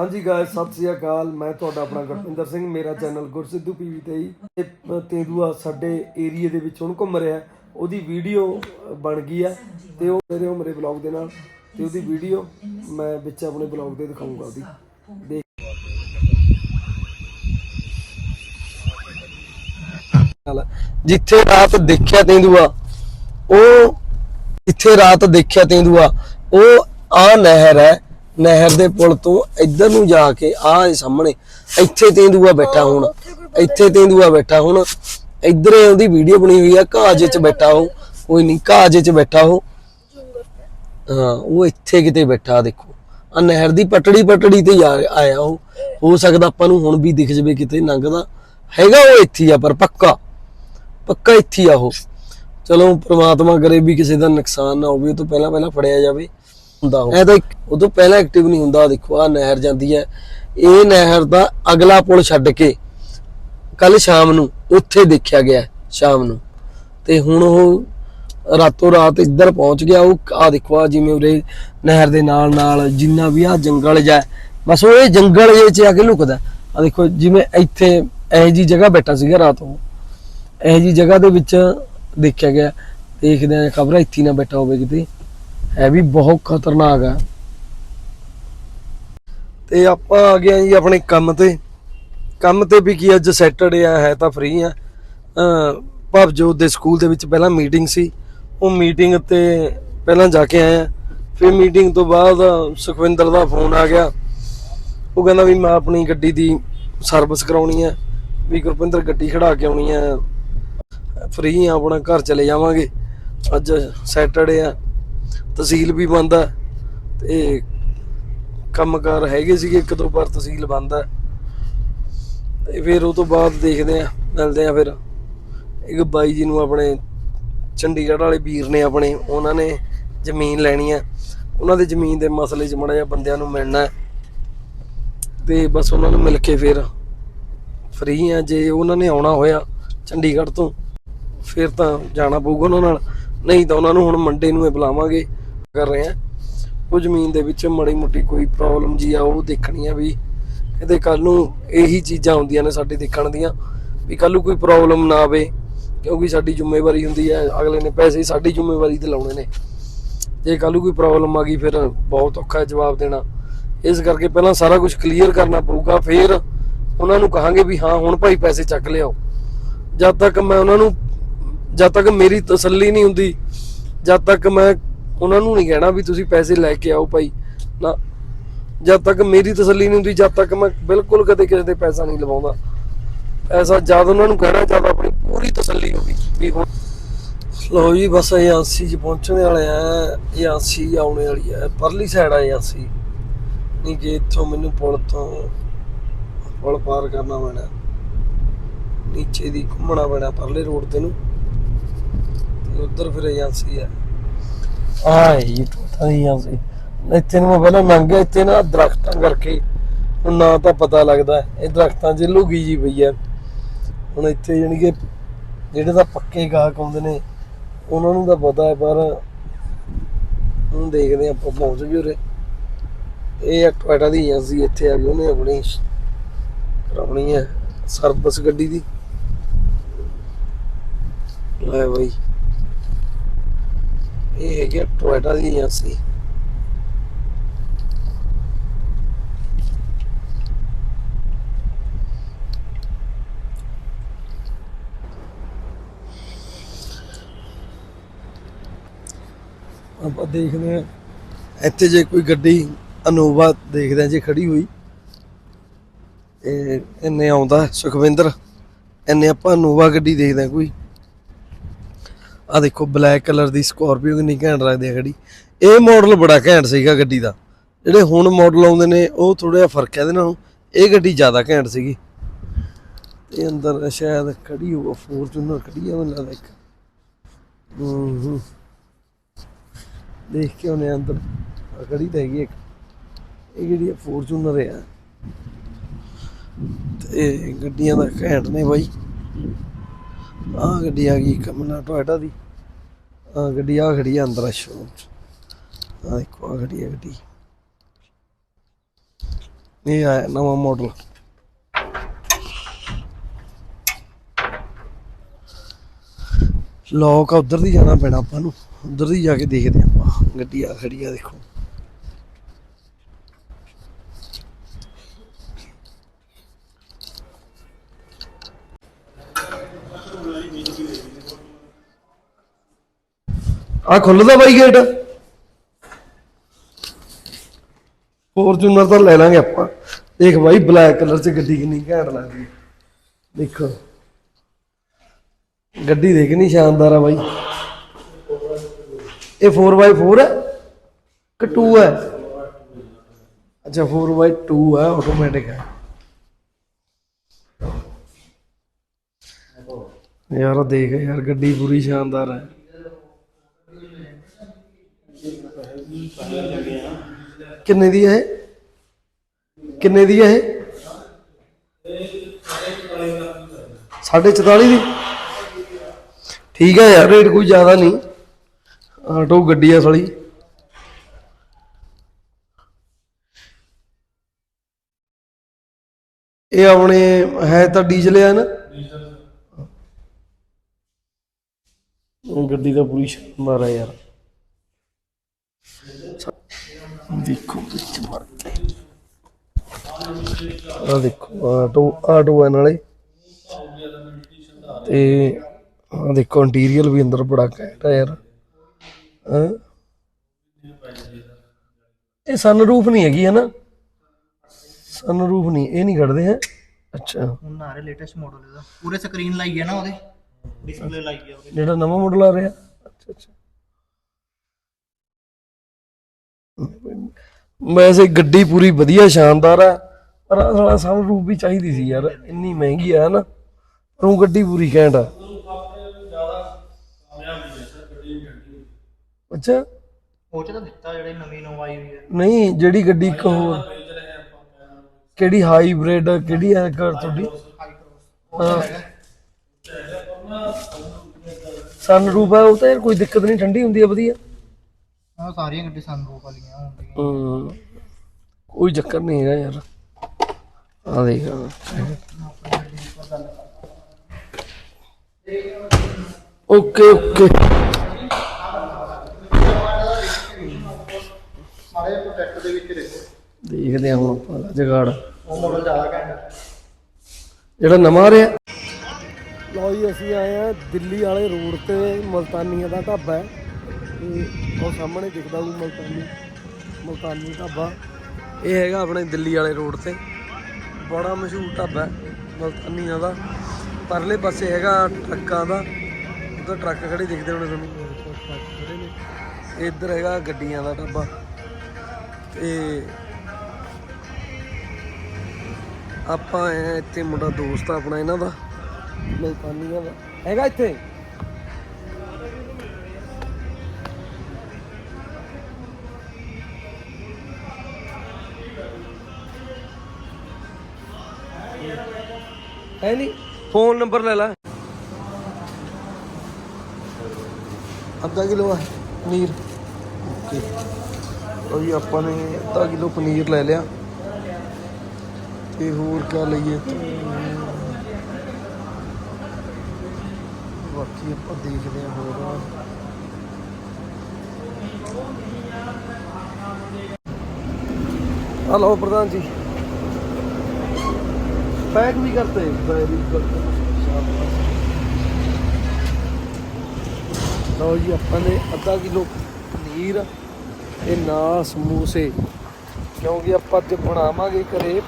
ਹਾਂਜੀ ਗਾਇਸ ਸਤਿ ਸ੍ਰੀ ਅਕਾਲ। ਮੈਂ ਤੁਹਾਡਾ ਆਪਣਾ ਗੁਰਪਿੰਦਰ ਸਿੰਘ, ਮੇਰਾ ਚੈਨਲ ਗੁਰਸਿੱਧੂ ਪੀਵੀ ਤੇ ਹੀ। ਤੇਂਦੂਆ ਸਾਡੇ ਏਰੀਏ ਦੇ ਵਿੱਚ ਹੁਣ ਘੁੰਮ ਰਿਹਾ ਉਹਦੀ ਵੀਡੀਓ ਬਣ ਗਈ ਹੈ ਤੇ ਉਹ ਮੇਰੇ ਮੇਰੇ ਬਲੌਗ ਦੇ ਨਾਲ ਤੇ ਉਹਦੀ ਵੀਡੀਓ ਮੈਂ ਵਿੱਚ ਆਪਣੇ ਬਲੌਗ ਤੇ ਦਿਖਾਉਂਗਾ ਉਹਦੀ। ਦੇਖ। ਜਿੱਥੇ ਰਾਤ ਦੇਖਿਆ ਤੇਂਦੂਆ, ਉਹ ਜਿੱਥੇ ਰਾਤ ਦੇਖਿਆ ਤੇਂਦੂਆ, ਉਹ ਆ ਨਹਿਰ ਹੈ ਨਹਿਰ ਦੇ ਪੁਲ ਤੋਂ ਇੱਧਰ ਨੂੰ ਜਾ ਕੇ ਆ ਸਾਹਮਣੇ ਇੱਥੇ ਤੇਂਦੂਆ ਬੈਠਾ ਹੁਣ, ਇੱਥੇ ਤੇਂਦੂਆ ਬੈਠਾ ਹੁਣ, ਇੱਧਰ ਉਹਦੀ ਵੀਡੀਓ ਬਣੀ ਹੋਈ ਆ, ਘਾਜੇ 'ਚ ਬੈਠਾ ਉਹ, ਕੋਈ ਨਹੀਂ, ਘਾਜੇ 'ਚ ਬੈਠਾ ਉਹ। ਹਾਂ, ਉਹ ਇੱਥੇ ਕਿਤੇ ਬੈਠਾ, ਦੇਖੋ। ਆ ਨਹਿਰ ਦੀ ਪਟੜੀ ਪਟੜੀ ਤੇ ਜਾ ਆਇਆ ਉਹ। ਹੋ ਸਕਦਾ ਆਪਾਂ ਨੂੰ ਹੁਣ ਵੀ ਦਿਖ ਜਵੇ ਕਿਤੇ ਲੰਘਦਾ ਹੈਗਾ ਉਹ ਇੱਥੇ ਆ, ਪਰ ਪੱਕਾ। ਪੱਕਾ ਇੱਥੇ ਆ ਉਹ। ਚਲੋ, ਪ੍ਰਮਾਤਮਾ ਕਰੇ ਵੀ ਕਿਸੇ ਦਾ ਨੁਕਸਾਨ ਨਾ ਹੋਵੇ, ਉਹ ਤੋਂ ਪਹਿਲਾਂ ਪਹਿਲਾਂ ਫੜਿਆ ਜਾਵੇ। ਹੁੰਦਾ ਉਹ। ਇਹ ਤਾਂ ਇੱਕ- ਪਹਿਲਾਂ ਐਕਟਿਵ ਨਹੀਂ ਹੁੰਦਾ ਦੇਖੋ ਆ ਨਹਿਰ ਜਾਂਦੀ ਹੈ। ਇਹ ਨਹਿਰ ਦਾ ਅਗਲਾ ਪੁਲ ਛੱਡ ਕੇ ਕੱਲ ਸ਼ਾਮ ਨੂੰ ਉੱਥੇ ਦੇਖਿਆ ਗਿਆ, ਸ਼ਾਮ ਨੂੰ। ਤੇ ਹੁਣ ਉਹ ਰਾਤੋਂ ਰਾਤ ਇੱਧਰ ਪਹੁੰਚ ਗਿਆ, ਉਹ ਆ ਦੇਖੋ ਆ ਜਿਵੇਂ ਉਰੇ ਨਹਿਰ ਦੇ ਨਾਲ ਨਾਲ ਜਿੰਨਾ ਵੀ ਆ ਜੰਗਲ ਜਾ ਬਸ ਉਹ ਇਹ ਜੰਗਲ ਜੇ ਚ ਆ ਕੇ ਲੁਕਦਾ। ਆ ਦੇਖੋ, ਜਿਵੇਂ ਇੱਥੇ ਇਹੋ ਜੀ ਜਗ੍ਹਾ ਬੈਠਾ ਸੀਗਾ ਰਾਤ ਨੂੰ। ਇਹੋ ਜੀ ਜਗ੍ਹਾ ਦੇ ਵਿੱਚ ਦੇਖਿਆ ਗਿਆ। ਦੇਖਦੇ ਆ ਖਬਰ ਇੱਥੇ ਨਾ ਬੈਠਾ ਹੋਵੇ ਕਿਤੇ। ਇਹ ਵੀ ਬਹੁਤ ਖਤਰਨਾਕ ਆ। ਤੇ ਆਪਾਂ ਆ ਗਏ ਜੀ ਆਪਣੇ ਕੰਮ ਤੇ। ਕੰਮ ਤੇ ਵੀ ਕੀ ਅੱਜ ਸੈਟਰਡੇ ਆ, ਹੈ ਤਾਂ ਫ੍ਰੀ ਆ। ਅ ਭਵਜੋਤ ਦੇ ਸਕੂਲ ਦੇ ਵਿੱਚ ਪਹਿਲਾਂ ਮੀਟਿੰਗ ਸੀ, ਉਹ ਮੀਟਿੰਗ ਤੇ ਪਹਿਲਾਂ ਜਾ ਕੇ ਆਇਆ ਫਿਰ ਮੀਟਿੰਗ ਤੋਂ ਬਾਅਦ ਸੁਖਵਿੰਦਰ ਦਾ ਫੋਨ ਆ ਗਿਆ। ਉਹ ਕਹਿੰਦਾ ਵੀ ਮੈਂ ਆਪਣੀ ਗੱਡੀ ਦੀ ਸਰਵਿਸ ਕਰਾਉਣੀ ਹੈ ਵੀ ਗੁਰਪਿੰਦਰ ਗੱਡੀ ਖੜਾ ਕੇ ਆਉਣੀ ਹੈ ਫ੍ਰੀ ਆ, ਆਪਣਾ ਘਰ ਚਲੇ ਜਾਵਾਂਗੇ। ਅੱਜ ਸੈਟਰਡੇ ਆ। ਤਹਿਸੀਲ ਵੀ ਬੰਦ ਆ ਤੇ ਕੰਮਕਾਰ ਹੈਗੇ ਸੀਗੇ ਇੱਕ ਦੋ ਵਾਰ ਤਹਿਸੀਲ ਬੰਦ ਆ ਤੇ ਫਿਰ ਉਹ ਤੋਂ ਬਾਅਦ ਦੇਖਦੇ ਆ ਮਿਲਦੇ ਆ ਫਿਰ। ਇੱਕ ਬਾਈ ਜੀ ਨੂੰ ਆਪਣੇ ਚੰਡੀਗੜ੍ਹ ਵਾਲੇ ਵੀਰ ਨੇ ਆਪਣੇ, ਉਹਨਾਂ ਨੇ ਜ਼ਮੀਨ ਲੈਣੀ ਆ ਉਹਨਾਂ ਦੇ ਜ਼ਮੀਨ ਦੇ ਮਸਲੇ 'ਚ ਮੜਾ ਜਿਹਾ ਬੰਦਿਆਂ ਨੂੰ ਮਿਲਣਾ ਹੈ। ਤੇ ਬਸ ਉਹਨਾਂ ਨੂੰ ਮਿਲ ਕੇ ਫਿਰ ਫ੍ਰੀ ਆ ਜੇ ਉਹਨਾਂ ਨੇ ਆਉਣਾ ਹੋਇਆ ਚੰਡੀਗੜ੍ਹ ਤੋਂ, ਫਿਰ ਤਾਂ ਜਾਣਾ ਪਊਗਾ ਉਹਨਾਂ ਨਾਲ। ਨਹੀਂ ਤਾਂ ਉਹਨਾਂ ਨੂੰ ਹੁਣ ਮੰਡੇ ਨੂੰ ਹੀ ਬੁਲਾਵਾਂਗੇ। ਕਰ ਰਹੇ ਆ ਉਹ ਜ਼ਮੀਨ ਦੇ ਵਿੱਚ ਮੜੀ ਮੁੱਟੀ ਕੋਈ ਪ੍ਰੋਬਲਮ ਜੀ ਆ, ਉਹ ਦੇਖਣੀ ਆ ਵੀ ਇਹਦੇ ਕੱਲ ਨੂੰ ਇਹੀ ਚੀਜ਼ਾਂ ਹੁੰਦੀਆਂ ਨੇ ਸਾਡੇ ਦੇਖਣ ਦੀਆਂ, ਵੀ ਕੱਲ ਨੂੰ ਕੋਈ ਪ੍ਰੋਬਲਮ ਨਾ ਆਵੇ, ਕਿਉਂਕਿ ਸਾਡੀ ਜ਼ਿੰਮੇਵਾਰੀ ਹੁੰਦੀ ਹੈ ਅਗਲੇ ਨੇ ਪੈਸੇ ਸਾਡੀ ਜ਼ਿੰਮੇਵਾਰੀ ਤੇ ਲਾਉਣੇ ਨੇ। ਜੇ ਕੱਲ ਨੂੰ ਕੋਈ ਪ੍ਰੋਬਲਮ ਆ ਗਈ, ਫਿਰ ਬਹੁਤ ਔਖਾ ਜਵਾਬ ਦੇਣਾ। ਇਸ ਕਰਕੇ ਪਹਿਲਾਂ ਸਾਰਾ ਕੁਝ ਕਲੀਅਰ ਕਰਨਾ ਪਊਗਾ, ਫਿਰ ਉਹਨਾਂ ਨੂੰ ਕਹਾਂਗੇ ਵੀ ਹਾਂ, ਹੁਣ ਭਾਈ ਪੈਸੇ ਚੱਕ ਲਿਆਓ। ਜਦ ਤੱਕ ਮੈਂ ਉਹਨਾਂ ਨੂੰ, ਜਦ ਤੱਕ ਮੇਰੀ ਤਸੱਲੀ ਨਹੀਂ ਹੁੰਦੀ, ਜਦ ਤੱਕ ਮੈਂ ਉਹਨਾਂ ਨੂੰ ਨਹੀਂ ਕਹਿਣਾ ਵੀ ਤੁਸੀਂ ਪੈਸੇ ਲੈ ਕੇ ਆਓ ਭਾਈ। ਨਾ। ਜਦ ਤੱਕ ਮੇਰੀ ਤਸੱਲੀ ਨਹੀਂ ਹੁੰਦੀ, ਜਦ ਤੱਕ ਮੈਂ ਬਿਲਕੁਲ ਕਦੇ ਕਿਸੇ ਤੇ ਪੈਸਾ ਨਹੀਂ ਲਵਾਉਂਦਾ। ਪੈਸਾ ਜਦ ਉਹਨਾਂ ਨੂੰ ਕਹਿਣਾ, ਜਦ ਆਪਣੀ ਪੂਰੀ ਤਸੱਲੀ ਹੋਗੀ ਵੀ ਹੁਣ ਲੋ ਜੀ, ਬਸ ਏਜੰਸੀ 'ਚ ਪਹੁੰਚਣ ਵਾਲੇ ਆ। ਏਜੰਸੀ ਆਉਣੇ ਵਾਲੀ ਹੈ ਪਰਲੀ ਸਾਈਡ ਆ ਏਜੰਸੀ। ਨਹੀਂ ਜੇ ਇੱਥੋਂ ਮੈਨੂੰ ਪੁਲ ਤੋਂ ਪੁਲ ਪਾਰ ਕਰਨਾ ਪੈਣਾ। ਨੀਚੇ ਦੀ ਘੁੰਮਣਾ ਪੈਣਾ ਪਰਲੇ ਰੋਡ ਤੇ ਨੂੰ। ਉਧਰ ਫਿਰ ਏਜੰਸੀ ਹੈ ਆ ਇਹ ਟੋਟਾ ਏਜੰਸੀ ਇੱਥੇ ਨੂੰ ਮੈਂ ਪਹਿਲਾਂ ਲੰਘ ਇੱਥੇ ਨਾ ਦਰਖਤਾਂ ਕਰਕੇ ਹੁਣ ਨਾ ਤਾਂ ਪਤਾ ਲੱਗਦਾ, ਇਹ ਦਰਖਤਾਂ 'ਚ ਲੁਗੀ ਜੀ ਪਈ ਹੈ ਹੁਣ ਇੱਥੇ ਜਾਣੀ ਕਿ ਜਿਹੜੇ ਤਾਂ ਪੱਕੇ ਗਾਹਕ ਆਉਂਦੇ ਨੇ, ਉਹਨਾਂ ਨੂੰ ਤਾਂ ਪਤਾ ਹੈ, ਪਰ ਹੁਣ ਦੇਖਦੇ ਹਾਂ ਆਪਾਂ ਪਹੁੰਚ ਗਏ ਉਰੇ। ਇਹ ਇੱਕ ਦੀ ਏਜੰਸੀ ਇੱਥੇ ਆ ਗਈ, ਉਹਨੇ ਆਪਣੀ ਕਰਾਉਣੀ ਹੈ ਸਰਵਿਸ ਗੱਡੀ ਦੀ। ਲੈ ਬਈ। ਇਹ ਹੈਗੀ ਟੋਇਟਾ ਦੀ ਏਜੰਸੀ ਆਪਾਂ ਦੇਖਦੇ ਹਾਂ। ਇੱਥੇ ਜੇ ਕੋਈ ਗੱਡੀ ਅਨੋਵਾ ਦੇਖਦੇ ਹਾਂ ਜੇ ਖੜੀ ਹੋਈ। ਇਹ ਇੰਨੇ ਆਉਂਦਾ ਸੁਖਵਿੰਦਰ। ਇੰਨੇ ਆਪਾਂ ਅਨੋਵਾ ਗੱਡੀ ਦੇਖਦੇ ਹਾਂ ਕੋਈ। ਆ ਦੇਖੋ ਬਲੈਕ ਕਲਰ ਦੀ ਸਕੋਰਪੀਓ ਕਿੰਨੀ ਘੈਂਟ ਲੱਗਦੀ ਹੈ ਖੜੀ ਇਹ ਮਾਡਲ ਬੜਾ ਘੈਂਟ ਸੀਗਾ ਗੱਡੀ ਦਾ। ਜਿਹੜੇ ਹੁਣ ਮਾਡਲ ਆਉਂਦੇ ਨੇ, ਉਹ ਥੋੜਾ ਜਿਹਾ ਫ਼ਰਕ ਹੈ ਇਹਦੇ ਨਾਲੋਂ। ਇਹ ਗੱਡੀ ਜ਼ਿਆਦਾ ਘੈਂਟ ਸੀਗੀ। ਤੇ ਅੰਦਰ ਸ਼ਾਇਦ ਖੜੀ ਹੋਊ ਫੋਰਚੂਨਰ ਖੜੀ ਆ ਮੈਨੂੰ ਲੱਗਦਾ ਇੱਕ। ਹੂੰ ਦੇਖ ਕੇ ਉਹਨੇ ਅੰਦਰ। ਖੜੀ ਤਾਂ ਹੈਗੀ ਇੱਕ। ਇਹ ਜਿਹੜੀ ਫੋਰਚੂਨਰ ਆ। ਤੇ ਗੱਡੀਆਂ ਦਾ ਘੈਂਟ ਨੇ ਬਾਈ। ਆਹ ਗੱਡੀ ਆ ਗਈ ਕਮਨਾ ਟੋਇਟਾ ਦੀ। ਆਹ ਗੱਡੀ ਆ ਖੜੀ ਆ ਅੰਦਰ ਸ਼ੋਰੂਮ ਚ। ਆਹ ਦੇਖੋ ਆ ਖੜੀ ਆ ਗੱਡੀ। ਇਹ ਆਇਆ ਨਵਾਂ ਮਾਡਲ ਲੋਕ ਉਧਰ ਦੀ ਜਾਣਾ ਪੈਣਾ ਆਪਾਂ ਨੂੰ। ਉਧਰ ਦੀ ਜਾ ਕੇ ਦੇਖਦੇ ਆਪਾਂ। ਗੱਡੀ ਆ ਖੜੀ ਆ ਦੇਖੋ। ਆ ਖੁੱਲਦਾ ਬਾਈ ਗੇਟ। ਫੋਰਚੂਨਰ ਤਾਂ ਲੈ ਲਾਂਗੇ ਆਪਾਂ। ਦੇਖ ਬਾਈ, ਬਲੈਕ ਕਲਰ 'ਚ ਗੱਡੀ ਕਿੰਨੀ ਘੈਂਟ ਲੱਗਦੀ ਦੇਖੋ। ਗੱਡੀ ਦੇਖ ਕਿੰਨੀ ਸ਼ਾਨਦਾਰ ਆ ਬਾਈ। ਇਹ 4x4 ਹੈ? ਕਿ 2 ਹੈ? ਅੱਛਾ 4x2 ਹੈ ਆਟੋਮੈਟਿਕ ਹੈ। ਯਾਰ, ਦੇਖ ਯਾਰ, ਗੱਡੀ ਪੂਰੀ ਸ਼ਾਨਦਾਰ ਹੈ। ਕਿੰਨੇ ਦੀ ਹੈ ਇਹ? ਕਿੰਨੇ ਦੀ ਹੈ ਇਹ? ਸਾਢੇ 44 ਦੀ। ਠੀਕ ਹੈ ਯਾਰ, ਰੇਟ ਕੋਈ ਜ਼ਿਆਦਾ ਨਹੀਂ। ਆਟੋ, ਗੱਡੀ ਆ ਸਾਲੀ ਇਹ ਆਪਣੇ ਹੈ ਤਾਂ ਡੀਜ਼ਲ ਆ ਨਾ? ਗੱਡੀ ਦਾ ਪੂਰੀ ਸ਼ਾਨਦਾਰ ਹੈ ਯਾਰ। ਦੇਖੋ ਵਿੱਚ ਮਰ ਕੇ। ਆ ਦੇਖੋ ਆਟੋ ਆਟੋ ਹੈ ਨਾਲੇ ਤੇ ਆ ਦੇਖੋ ਇੰਟੀਰੀਅਰ ਵੀ ਅੰਦਰ ਬੜਾ ਘੈਂਟ ਹੈ ਯਾਰ। ਹਾਂ? ਇਹ ਸਨਰੂਫ ਨਹੀਂ ਹੈਗੀ ਹੈ ਨਾ? ਸਨਰੂਫ ਨਹੀਂ ਇਹ ਨਹੀਂ ਕੱਢਦੇ ਹੈ? ਅੱਛਾ। ਹੁਣ ਆ ਰਿਹਾ ਲੇਟੈਸਟ ਮਾਡਲ ਇਹਦਾ। ਪੂਰੇ ਸਕਰੀਨ ਲਾਈ ਹੈ ਨਾ ਉਹਦੇ? ਡਿਸਪਲੇ ਲਾਈ ਹੈ ਉਹਦੇ। ਜਿਹੜਾ ਨਵਾਂ ਮਾਡਲ ਆ ਰਿਹਾ? ਅੱਛਾ ਅੱਛਾ। ਵੈਸੇ ਗੱਡੀ ਪੂਰੀ ਵਧੀਆ ਸ਼ਾਨਦਾਰ ਆ ਪਰ ਸਾਲਾ ਸਨਰੂਫ ਵੀ ਚਾਹੀਦੀ ਸੀ ਯਾਰ ਇੰਨੀ ਮਹਿੰਗੀ ਆ ਨਾ ਪਰ ਉਹ ਗੱਡੀ ਪੂਰੀ ਘੈਂਟ ਆ। ਅੱਛਾ। ਉਹ ਚ ਤਾਂ ਦਿੱਤਾ ਜਿਹੜੀ ਨਵੀਂ ਨੋ ਆਈ ਹੋਈ ਹੈ ਨਹੀਂ ਜਿਹੜੀ ਗੱਡੀ ਇੱਕ ਹੋਰ ਕਿਹੜੀ ਹਾਈਬ੍ਰਿਡ ਕਿਹੜੀ ਹੈ ਕਰ ਤੁਹਾਡੀ? ਹਾਂ। ਸਨਰੂਫ ਆ ਉਹ ਤਾਂ ਯਾਰ ਕੋਈ ਦਿੱਕਤ ਨਹੀਂ ਠੰਡੀ ਹੁੰਦੀ ਆ ਵਧੀਆ। ਹਾਂ ਸਾਰੀਆਂ ਗੱਡੀ ਸਨਰੂਫ ਵਾਲੀਆਂ ਹੁੰਦੀਆਂ ਹਮ, ਕੋਈ ਚੱਕਰ ਨਹੀਂ ਹੈਗਾ ਯਾਰ। ਆ ਦੇਖ। Okay okay. ਸਾਰੇ ਪ੍ਰੋਜੈਕਟ ਦੇ ਵਿੱਚ ਦੇਖੋ। ਦੇਖਦੇ ਹਾਂ ਹੁਣ ਆਪਾਂ ਜਗਾੜ। ਉਹ ਮਾਡਲ ਜ਼ਿਆਦਾ ਘੈਂਟ ਹੈ ਜਿਹੜਾ ਨਵਾਂ ਆ ਰਿਹਾ। ਲਓ ਜੀ ਅਸੀਂ ਆਏ ਆ ਦਿੱਲੀ ਵਾਲੇ ਰੋਡ ਤੇ ਮਲਤਾਨੀਆਂ ਦਾ ਢਾਬਾ ਹੈ। ਤੇ ਉਹ ਸਾਹਮਣੇ ਦਿਖਦਾ ਉਹ ਮਲਤਾਨੀ ਮਲਤਾਨੀ ਢਾਬਾ। ਇਹ ਹੈਗਾ ਆਪਣੇ ਦਿੱਲੀ ਵਾਲੇ ਰੋਡ ਤੇ। ਬੜਾ ਮਸ਼ਹੂਰ ਢਾਬਾ ਹੈ ਮਲਤਾਨੀਆਂ ਦਾ ਪਰਲੇ ਪਾਸੇ ਹੈਗਾ ਟਰੱਕਾਂ ਦਾ। ਉਧਰ ਟਰੱਕ ਖੜੇ ਦਿਖਦੇ ਹੋਣੇ ਤੁਹਾਨੂੰ। ਇੱਧਰ ਹੈਗਾ ਗੱਡੀਆਂ ਦਾ ਢਾਬਾ। ਤੇ ਆਪਾਂ ਇੱਥੇ ਮੁੰਡਾ ਦੋਸਤ ਆਪਣਾ ਇਹਨਾਂ ਦਾ ਮਲਕਾਨੀਆਂ ਦਾ ਹੈਗਾ ਇੱਥੇ? ਹੈ ਨਹੀਂ। ਫੋਨ ਨੰਬਰ ਲੈ ਲੈ। ਅੱਧਾ ਕਿਲੋ ਆ, ਪਨੀਰ। ਓਕੇ। ਉਹ ਜੀ, ਆਪਾਂ ਨੇ ਅੱਧਾ ਕਿਲੋ ਪਨੀਰ ਲੈ ਲਿਆ। ਤੇ ਹੋਰ ਕਿਆ ਲਈਏ? ਬਾਕੀ ਆਪਾਂ ਦੇਖਦੇ ਹਾਂ ਹੋਰ ਹਲੋ ਪ੍ਰਧਾਨ ਜੀ। ਪੈਕ ਵੀ ਕਰਤੇ। ਵੈਰੀ ਗੁੱਡ ਲਓ ਜੀ, ਆਪਾਂ ਨੇ ਅੱਧਾ ਕਿਲੋ ਪਨੀਰ ਤੇ ਨਾਲ ਸਮੋਸੇ। ਕਿਉਂਕਿ ਆਪਾਂ ਅੱਜ ਬਣਾਵਾਂਗੇ ਘਰੇ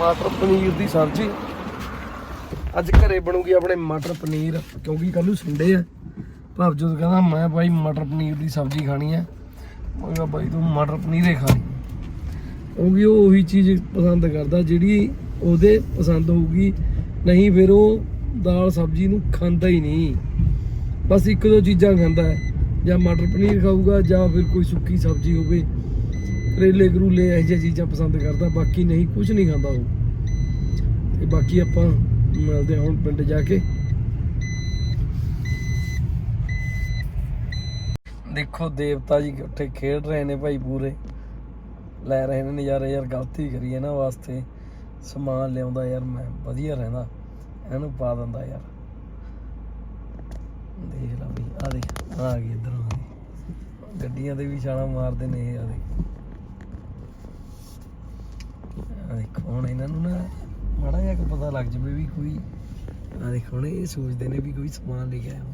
ਮਟਰ ਪਨੀਰ ਦੀ ਸਬਜ਼ੀ। ਅੱਜ ਘਰੇ ਬਣੂਗੀ ਆਪਣੇ ਮਟਰ ਪਨੀਰ, ਕਿਉਂਕਿ ਕੱਲ ਨੂੰ ਸੰਡੇ ਆ। ਭਵਜੋਤ ਕਹਿੰਦਾ, ਮੈਂ ਭਾਈ ਮਟਰ ਪਨੀਰ ਦੀ ਸਬਜ਼ੀ ਖਾਣੀ ਹੈ ਉਹ ਕਿਹਾ ਭਾਈ ਤੂੰ ਮਟਰ ਪਨੀਰ ਹੀ ਖਾਣੀ ਕਿਉਂਕਿ ਉਹ ਉਹੀ ਚੀਜ਼ ਪਸੰਦ ਕਰਦਾ ਜਿਹੜੀ ਉਹਦੇ ਪਸੰਦ ਹੋਊਗੀ, ਨਹੀਂ ਫਿਰ ਉਹ ਦਾਲ ਸਬਜ਼ੀ ਨੂੰ ਖਾਂਦਾ ਹੀ ਨਹੀਂ। ਬਸ ਇੱਕ ਦੋ ਚੀਜ਼ਾਂ ਖਾਂਦਾ ਹੈ, ਜਾਂ ਮਟਰ ਪਨੀਰ ਖਾਊਗਾ, ਜਾਂ ਫਿਰ ਕੋਈ ਸੁੱਕੀ ਸਬਜ਼ੀ ਹੋਵੇ। ਕਰੇਲੇ ਕਰੂਲੇ ਇਹੋ ਜਿਹੀਆਂ ਚੀਜ਼ਾਂ ਪਸੰਦ ਕਰਦਾ, ਬਾਕੀ ਨਹੀਂ ਕੁਝ ਨਹੀਂ ਖਾਂਦਾ ਉਹ। ਤੇ ਬਾਕੀ ਆਪਾਂ ਮਿਲਦੇ ਹਾਂ ਹੁਣ ਪਿੰਡ ਜਾ ਕੇ। ਦੇਖੋ, ਦੇਵਤਾ ਜੀ ਉੱਥੇ ਖੇਡ ਰਹੇ ਨੇ ਭਾਈ ਪੂਰੇ। ਲੈ ਰਹੇ ਨੇ ਨਜ਼ਾਰੇ ਯਾਰ, ਗਲਤੀ ਕਰੀ ਇਹਨਾਂ ਵਾਸਤੇ। ਸਮਾਨ ਲਿਆਉਂਦਾ ਯਾਰ, ਮੈਂ ਵਧੀਆ ਰਹਿੰਦਾ। ਇਹਨੂੰ ਪਾ ਦਿੰਦਾ ਯਾਰ। ਦੇਖ ਲੈ ਵੀ ਆ ਦੇਖ ਆ ਗਈ ਇਧਰੋਂ ਆ ਗਈ ਗੱਡੀਆਂ ਦੇ ਵੀ ਛਾਲਾਂ ਮਾਰਦੇ ਨੇ ਇਹ ਆ ਦੇਖ। ਆ ਦੇਖੋ, ਹੁਣ ਇਹਨਾਂ ਨੂੰ ਨਾ ਮਾੜਾ ਜਿਹਾ ਪਤਾ ਲੱਗ ਜਵੇ ਵੀ ਕੋਈ ਆ ਦੇਖੋ, ਹੁਣ ਇਹ ਸੋਚਦੇ ਨੇ ਵੀ ਕੋਈ ਸਮਾਨ ਲੈ ਕੇ ਆਇਆ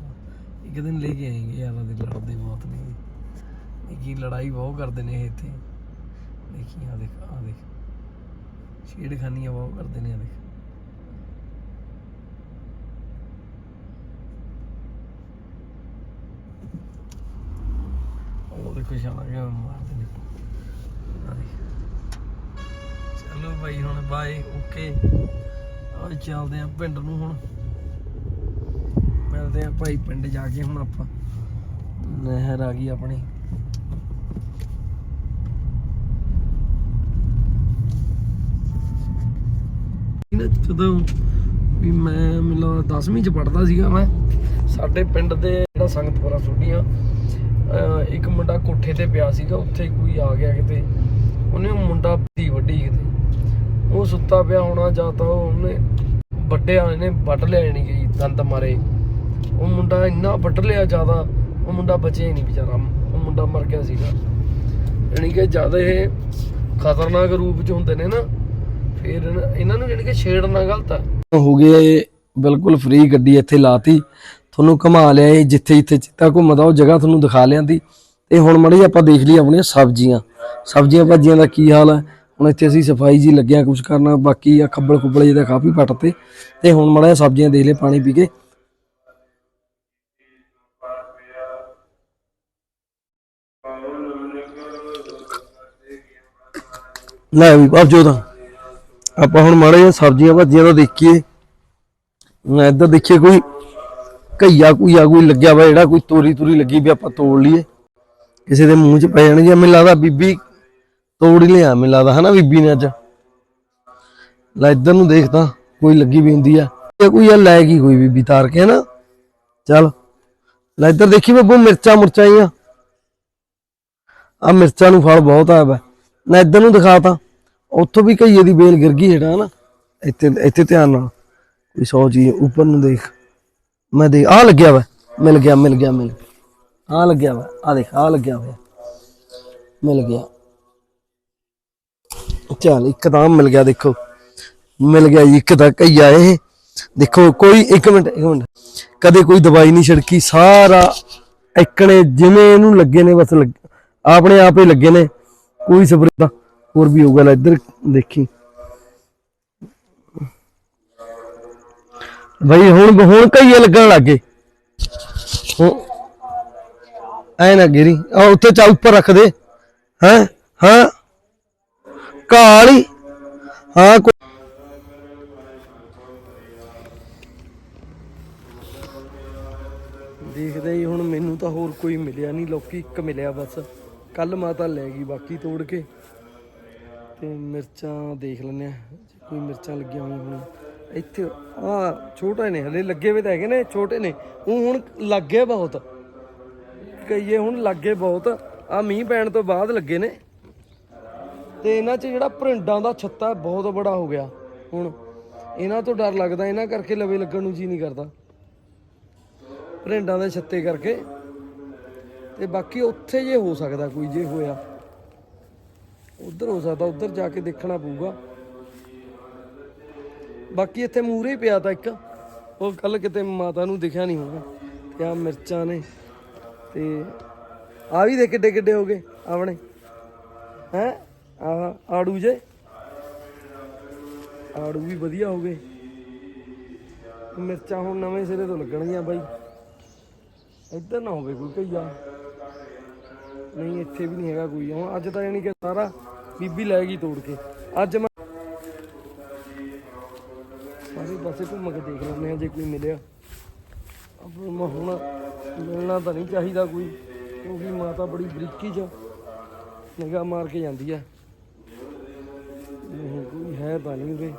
ਇੱਕ ਦਿਨ ਲੈ ਕੇ ਆਏਗੇ ਯਾਰ ਦੇ ਲੜਦੇ ਬਹੁਤ ਨੇ। ਇਹ ਕੀ ਲੜਾਈ ਬਹੁਤ ਕਰਦੇ ਨੇ ਇਹ ਇੱਥੇ। ਦੇਖੀ ਆ ਦੇਖ ਆ ਦੇਖ। ਛੇੜਖਾਨੀਆਂ ਬਹੁਤ ਕਰਦੇ ਨੇ ਦੇਖ ਉਹ ਦੇਖੋ ਸ਼ਾਲਾ ਕਿਵੇਂ ਮਾਰਦੇ ਨੇ। ਚਲੋ ਭਾਈ ਹੁਣ ਬਾਏ, ਓਕੇ। ਆ ਚੱਲਦੇ ਆ ਪਿੰਡ ਨੂੰ ਹੁਣ। ਮਿਲਦੇ ਆ ਭਾਈ ਪਿੰਡ ਜਾ ਕੇ ਹੁਣ ਆਪਾਂ। ਨਹਿਰ ਆ ਗਈ ਆਪਣੀ। ਨਾ ਜਦੋਂ ਵੀ ਮੈਂ ਮਿਲਾ 10ਵੀਂ ਚ ਪੜਦਾ ਸੀਗਾ ਮੈਂ, ਸਾਡੇ ਪਿੰਡ ਦੇ ਜਿਹੜਾ ਸੰਗਤਪੁਰਾ ਸੁੱਡੀਆਂ ਇੱਕ ਮੁੰਡਾ ਕੋਠੇ ਤੇ ਪਿਆ ਸੀਗਾ, ਉੱਥੇ ਕੋਈ ਆ ਗਿਆ ਕਿਤੇ। ਉਹਨੇ ਮੁੰਡਾ ਧੀ ਵੱਡੀ ਕਿਤੇ। ਉਹ ਸੁੱਤਾ ਪਿਆ ਹੋਣਾ ਜਾਂ ਤਾਂ ਉਹਨੇ ਵੱਡਿਆ ਇਹਨੇ ਵੱਢ ਲਿਆ ਨਹੀਂ ਗਈ ਦੰਦ ਮਾਰੇ। ਉਹ ਮੁੰਡਾ ਇੰਨਾ ਵੱਢ ਲਿਆ ਜ਼ਿਆਦਾ, ਉਹ ਮੁੰਡਾ ਬਚਿਆ ਹੀ ਨਹੀਂ ਵਿਚਾਰਾ। ਉਹ ਮੁੰਡਾ ਮਰ ਗਿਆ ਸੀਗਾ। ਯਾਨੀ ਕਿ ਜ਼ਿਆਦਾ ਇਹ ਖਤਰਨਾਕ ਰੂਪ ਚ ਹੁੰਦੇ ਨੇ ਨਾ ਫਿਰ ਇਹਨਾਂ- ਨੂੰ ਯਾਨੀ ਕਿ ਛੇੜਨਾ ਗਲਤ ਆ। ਹੋ ਗਿਆ ਇਹ ਬਿਲਕੁਲ ਫ੍ਰੀ ਗੱਡੀ ਇੱਥੇ ਲਾਤੀ। ਤੁਹਾਨੂੰ ਘੁਮਾ ਲਿਆ ਇਹ ਜਿੱਥੇ ਜਿੱਥੇ ਚਿੱਤਾ ਘੁੰਮਦਾ, ਉਹ ਜਗ੍ਹਾ ਤੁਹਾਨੂੰ ਦਿਖਾ ਲਿਆਂਦੀ। ਤੇ ਹੁਣ ਮੜੀ ਆਪਾਂ ਦੇਖ ਲਈ ਆਪਣੀਆਂ ਸਬਜ਼ੀਆਂ। ਸਬਜ਼ੀਆਂ ਭਾਜੀਆਂ ਦਾ ਕੀ ਹਾਲ ਹੈ ਹੁਣ ਇੱਥੇ ਅਸੀਂ ਸਫ਼ਾਈ ਜੀ ਲੱਗਿਆ ਕੁਝ ਕਰਨਾ, ਬਾਕੀ ਆ ਖੱਬਲ ਖੁੱਬਲ ਜਿਹਦਾ ਕਾਫੀ ਪੱਟਤੇ ਤੇ। ਹੁਣ ਮੜਾ ਸਬਜ਼ੀਆਂ ਦੇਖ ਲੈ ਪਾਣੀ ਪੀ ਕੇ। ਲੈ ਵੀ ਬਾਪ ਜੋਦਾ ਆਪਾਂ ਹੁਣ ਮਾੜੇ ਜਿਹਾ ਸਬਜ਼ੀਆਂ ਭਾਜੀਆਂ ਦਾ ਦੇਖੀਏ। ਮੈਂ ਇੱਧਰ ਦੇਖੀਏ ਕੋਈ ਘਈਆ ਕੋਈ ਆ ਕੋਈ ਲੱਗਿਆ ਵਾ, ਜਿਹੜਾ ਕੋਈ ਤੋਰੀ ਤੋਰੀ ਲੱਗੀ ਵੀ ਆਪਾਂ ਤੋੜ ਲਈਏ। ਕਿਸੇ ਦੇ ਮੂੰਹ 'ਚ ਪੈ ਜਾਣਗੇ ਮੈਨੂੰ ਲੱਗਦਾ ਬੀਬੀ ਤੋੜ ਹੀ ਲਿਆ ਮੈਨੂੰ ਲੱਗਦਾ ਹਨਾ ਬੀਬੀ ਨੇ ਅੱਜ। ਲੈ ਇੱਧਰ ਨੂੰ ਦੇਖਦਾ ਕੋਈ ਲੱਗੀ ਵੀ ਹੁੰਦੀ ਆ। ਇਹ ਕੋਈ ਆ, ਲੈ ਗਈ ਕੋਈ ਬੀਬੀ ਤਾਰ ਕੇ ਹਨਾ। ਚੱਲ, ਲੈ ਇੱਧਰ ਦੇਖੀ ਬੱਬੂ, ਮਿਰਚਾਂ ਮੁਰਚਾਂ ਆਈਆਂ। ਆ ਮਿਰਚਾਂ ਨੂੰ ਫਲ ਬਹੁਤ ਆਇਆ ਵਾ। ਨਾ ਇੱਧਰ ਨੂੰ ਦਿਖਾਤਾ ਉੱਥੋਂ ਵੀ ਘਈਏ ਦੀ ਬੇਲ ਗਿਰ ਗਈ ਜਿਹੜਾ ਹਨਾ? ਇੱਥੇ ਇੱਥੇ ਧਿਆਨ ਨਾਲ। ਕੋਈ ਸੌ ਚੀਜ਼ ਉੱਪਰ ਨੂੰ ਦੇਖ। ਮੈਂ ਦੇਖ ਆ ਲੱਗਿਆ ਵਾ। ਮਿਲ ਗਿਆ ਮਿਲ ਗਿਆ, ਮਿਲ ਆ ਲੱਗਿਆ ਵਾ। ਆ ਦੇਖ ਆ ਲੱਗਿਆ ਹੋਇਆ। ਮਿਲ ਗਿਆ। ਚੱਲ ਇੱਕਦਮ ਮਿਲ ਗਿਆ, ਦੇਖੋ। ਮਿਲ ਗਿਆ ਜੀ, ਇੱਕ ਤਾਂ ਘਈਆ ਇਹ। ਦੇਖੋ, ਕੋਈ ਇੱਕ ਮਿੰਟ ਇੱਕ ਮਿੰਟ। ਕਦੇ ਕੋਈ ਦਵਾਈ ਨਹੀਂ ਛਿੜਕੀ, ਸਾਰਾ ਇੱਕਣੇ ਜਿਵੇਂ ਇਹਨੂੰ ਲੱਗੇ ਨੇ, ਬਸ ਲੱਗ- ਆਪਣੇ ਆਪ ਹੀ ਲੱਗੇ ਨੇ। ਕੋਈ ਸਪਰੇ ਦਾ ਹੋਰ ਵੀ ਹੋਊਗਾ, ਲੈ ਇੱਧਰ ਦੇਖੀ। ਬਈ ਹੁਣ ਹੁਣ ਕਈਏ ਲੱਗਣ ਲੱਗੇ ਐ ਨਾ ਗਿਰੀ। ਆ ਉੱਥੇ ਚਾ ਉੱਪਰ ਰੱਖ ਦੇ। ਹੈ? ਹਾਂ? ਕਾਲੀ ਹਾਂ ਦੇਖਦੇ ਹੀ ਹੁਣ ਮੈਨੂੰ ਤਾਂ ਹੋਰ ਕੋਈ ਮਿਲਿਆ ਨਹੀਂ ਲੋਕੀ ਇੱਕ ਮਿਲਿਆ ਬਸ। ਕੱਲ ਮਾਤਾ ਲੈ ਗਈ, ਬਾਕੀ ਤੋੜ ਕੇ। ਤੇ ਮਿਰਚਾਂ ਦੇਖ ਲੈਂਦੇ ਆ ਕੋਈ ਮਿਰਚਾਂ ਲੱਗੀਆਂ ਹੋਈਆਂ ਹੁਣ। ਇੱਥੇ ਆ ਛੋਟੇ ਨੇ, ਹਲੇ ਲੱਗੇ ਹੋਏ ਤਾਂ ਹੈਗੇ ਨੇ, ਛੋਟੇ ਨੇ। ਉਹ ਹੁਣ ਲੱਗੇ ਬਹੁਤ। ਕਈਏ ਹੁਣ ਲੱਗੇ ਬਹੁਤ। ਆ ਮੀਂਹ ਪੈਣ ਤੋਂ ਬਾਅਦ ਲੱਗੇ ਨੇ। ਤੇ ਇਹਨਾਂ 'ਚ ਜਿਹੜਾ ਭਰਿੰਡਾਂ ਦਾ ਛੱਤਾ ਬਹੁਤ ਬੜਾ ਹੋ ਗਿਆ ਹੁਣ। ਇਹਨਾਂ ਤੋਂ ਡਰ ਲੱਗਦਾ, ਇਹਨਾਂ ਕਰਕੇ ਲਵੇ ਲੱਗਣ ਨੂੰ ਜੀ ਨਹੀਂ ਕਰਦਾ। ਭਰਿੰਡਾਂ ਦੇ ਛੱਤੇ ਕਰਕੇ। ਤੇ ਬਾਕੀ ਉੱਥੇ ਜੇ ਹੋ ਸਕਦਾ ਕੋਈ, ਜੇ ਹੋਇਆ। ਉਧਰ ਹੋ ਸਕਦਾ, ਉਧਰ ਜਾ ਕੇ ਦੇਖਣਾ ਪਊਗਾ। ਬਾਕੀ ਇੱਥੇ ਮੂਰੇ ਪਿਆ ਤਾਂ ਇੱਕ। ਉਹ ਕੱਲ ਕਿਤੇ ਮਾਤਾ ਨੂੰ ਦਿਖਿਆ ਨਹੀਂ ਹੋਊਗਾ। ਤੇ ਆ ਮਿਰਚਾਂ ਨੇ। ਤੇ ਆ ਵੀ ਦੇ ਕਿੱਡੇ ਕਿੱਡੇ ਹੋ ਗਏ, ਆਪਣੇ। ਹੈ? ਆ ਆੜੂ ਜੇ। ਆੜੂ ਵੀ ਵਧੀਆ ਹੋ ਗਏ। ਮਿਰਚਾਂ ਹੁਣ ਨਵੇਂ ਸਿਰੇ ਤੋਂ ਲੱਗਣਗੀਆਂ ਬਾਈ। ਇੱਧਰ ਨਾ ਹੋਵੇ ਕੋਈ ਕਈਆ। ਨਹੀਂ, ਇੱਥੇ ਵੀ ਨਹੀਂ ਹੈਗਾ ਕੋਈ। ਹੁਣ ਅੱਜ ਤਾਂ ਯਾਨੀ ਕਿ ਸਾਰਾ ਬੀਬੀ ਲੈ ਗਈ ਤੋੜ ਕੇ। ਅੱਜ ਮੈਂ ਸਾਰੇ ਪਾਸੇ ਘੁੰਮ ਕੇ ਦੇਖ ਲੈਂਦੇ ਹਾਂ ਜੇ ਕੋਈ ਮਿਲਿਆ। ਆਪਾਂ ਨੂੰ ਹੁਣ ਮਿਲਣਾ ਤਾਂ ਨਹੀਂ ਚਾਹੀਦਾ ਕੋਈ, ਕਿਉਂਕਿ ਮਾਤਾ ਬੜੀ ਬਰੀਕੀ ਚ ਨਿਗਾਹ ਮਾਰ ਕੇ ਜਾਂਦੀ ਆ। ਨਹੀਂ, ਕੋਈ ਹੈ ਤਾਂ ਨਹੀਂ ਉਰੇ।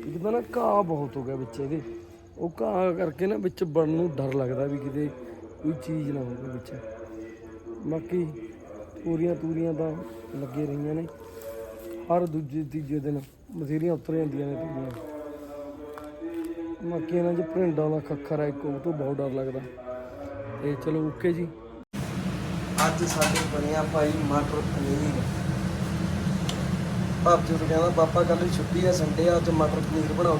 ਇੱਕ ਤਾਂ ਨਾ ਘਾਹ ਬਹੁਤ ਹੋ ਗਿਆ ਵਿੱਚ ਇਹਦੇ। ਉਹ ਘਾਹ ਕਰਕੇ ਨਾ ਵਿੱਚ ਵੜਨ ਨੂੰ ਡਰ ਲੱਗਦਾ ਵੀ ਕਿਤੇ ਕੋਈ ਚੀਜ਼ ਨਾ ਹੋਵੇ ਵਿੱਚ। ਬਾਕੀ ਤੂਰੀਆਂ ਤੂਰੀਆਂ ਤਾਂ ਲੱਗੇ ਰਹੀਆਂ ਨੇ। ਹਰ ਦੂਜੇ ਤੀਜੇ ਦਿਨ ਬਥੇਰੀਆਂ ਉਤਰ ਜਾਂਦੀਆਂ ਨੇ ਤੂਰੀਆਂ। ਬਾਕੀ ਇਹਨਾਂ 'ਚ ਭਰਿੰਡਾਂ ਦਾ ਖੱਖਰ ਹੈ ਇੱਕ ਤੋਂ ਬਹੁਤ ਡਰ ਲੱਗਦਾ। ਤੇ ਚਲੋ ਓਕੇ ਜੀ। ਅੱਜ ਸਾਡੇ ਬਣਿਆ ਭਾਈ ਮਟਰ ਪਨੀਰ। ਭਾਪ ਜੀ ਕਹਿੰਦਾ, ਪਾਪਾ ਕੱਲ ਛੁੱਟੀ ਆ, ਸੰਡੇ ਆ, ਅੱਜ ਮਟਰ ਪਨੀਰ ਬਣਾਓ।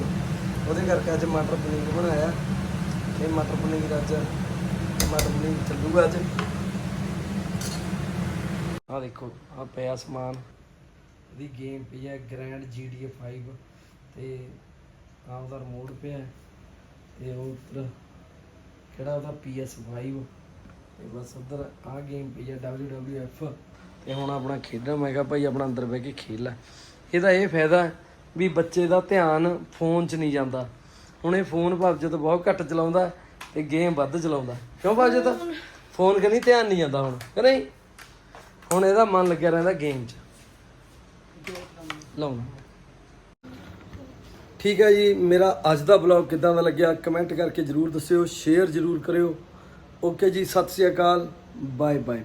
ਉਹਦੇ ਕਰਕੇ ਅੱਜ ਮਟਰ ਪਨੀਰ ਬਣਾਇਆ। ਇਹ ਮਟਰ ਪਨੀਰ ਅੱਜ ਮਟਰ ਪਨੀਰ ਚੱਲੂਗਾ ਅੱਜ। ਆ ਦੇਖੋ ਆ ਪਿਆ ਸਮਾਨ। ਇਹਦੀ ਗੇਮ ਪਈ ਹੈ ਗ੍ਰੈਂਡ GTA 5 ਤੇ ਆ ਉਹਦਾ ਰਿਮੋਟ ਪਿਆ ਹੈ। ਤੇ ਉਹ ਕਿਹੜਾ ਉਹਦਾ PS5 ਤੇ ਬਸ ਉਧਰ ਆ ਗੇਮ ਪਈ ਹੈ WWF ਤੇ ਹੁਣ ਆਪਣਾ ਖੇਡਣਾ ਮੈਂ ਕਿਹਾ ਭਾਈ ਆਪਣਾ ਅੰਦਰ ਬਹਿ ਕੇ ਖੇਡ ਲੈ। ਇਹਦਾ ਇਹ ਫਾਇਦਾ ਵੀ ਬੱਚੇ ਦਾ ਧਿਆਨ ਫੋਨ 'ਚ ਨਹੀਂ ਜਾਂਦਾ। ਹੁਣ ਇਹ ਫੋਨ ਭਾਵੇਂ ਜਦੋਂ ਬਹੁਤ ਘੱਟ ਚਲਾਉਂਦਾ ਤੇ ਗੇਮ ਵੱਧ ਚਲਾਉਂਦਾ। ਕਿਉਂ ਭਾਵੇਂ ਤਾਂ ਫੋਨ ਕਨੀ ਧਿਆਨ ਨਹੀਂ ਜਾਂਦਾ ਹੁਣ, ਕਿ ਨਹੀਂ? ਹੁਣ ਇਹਦਾ ਮਨ ਲੱਗਿਆ ਰਹਿੰਦਾ ਗੇਮ 'ਚ। ਲਾਉਣਾ ਠੀਕ ਹੈ ਜੀ, ਮੇਰਾ ਅੱਜ ਦਾ ਬਲੌਗ ਕਿਦਾਂ ਦਾ ਲੱਗਿਆ ਕਮੈਂਟ ਕਰਕੇ ਜਰੂਰ ਦੱਸਿਓ ਸ਼ੇਅਰ ਜਰੂਰ ਕਰਿਓ। ਓਕੇ ਜੀ, ਸਤਿ ਸ਼੍ਰੀ ਅਕਾਲ ਬਾਏ ਬਾਏ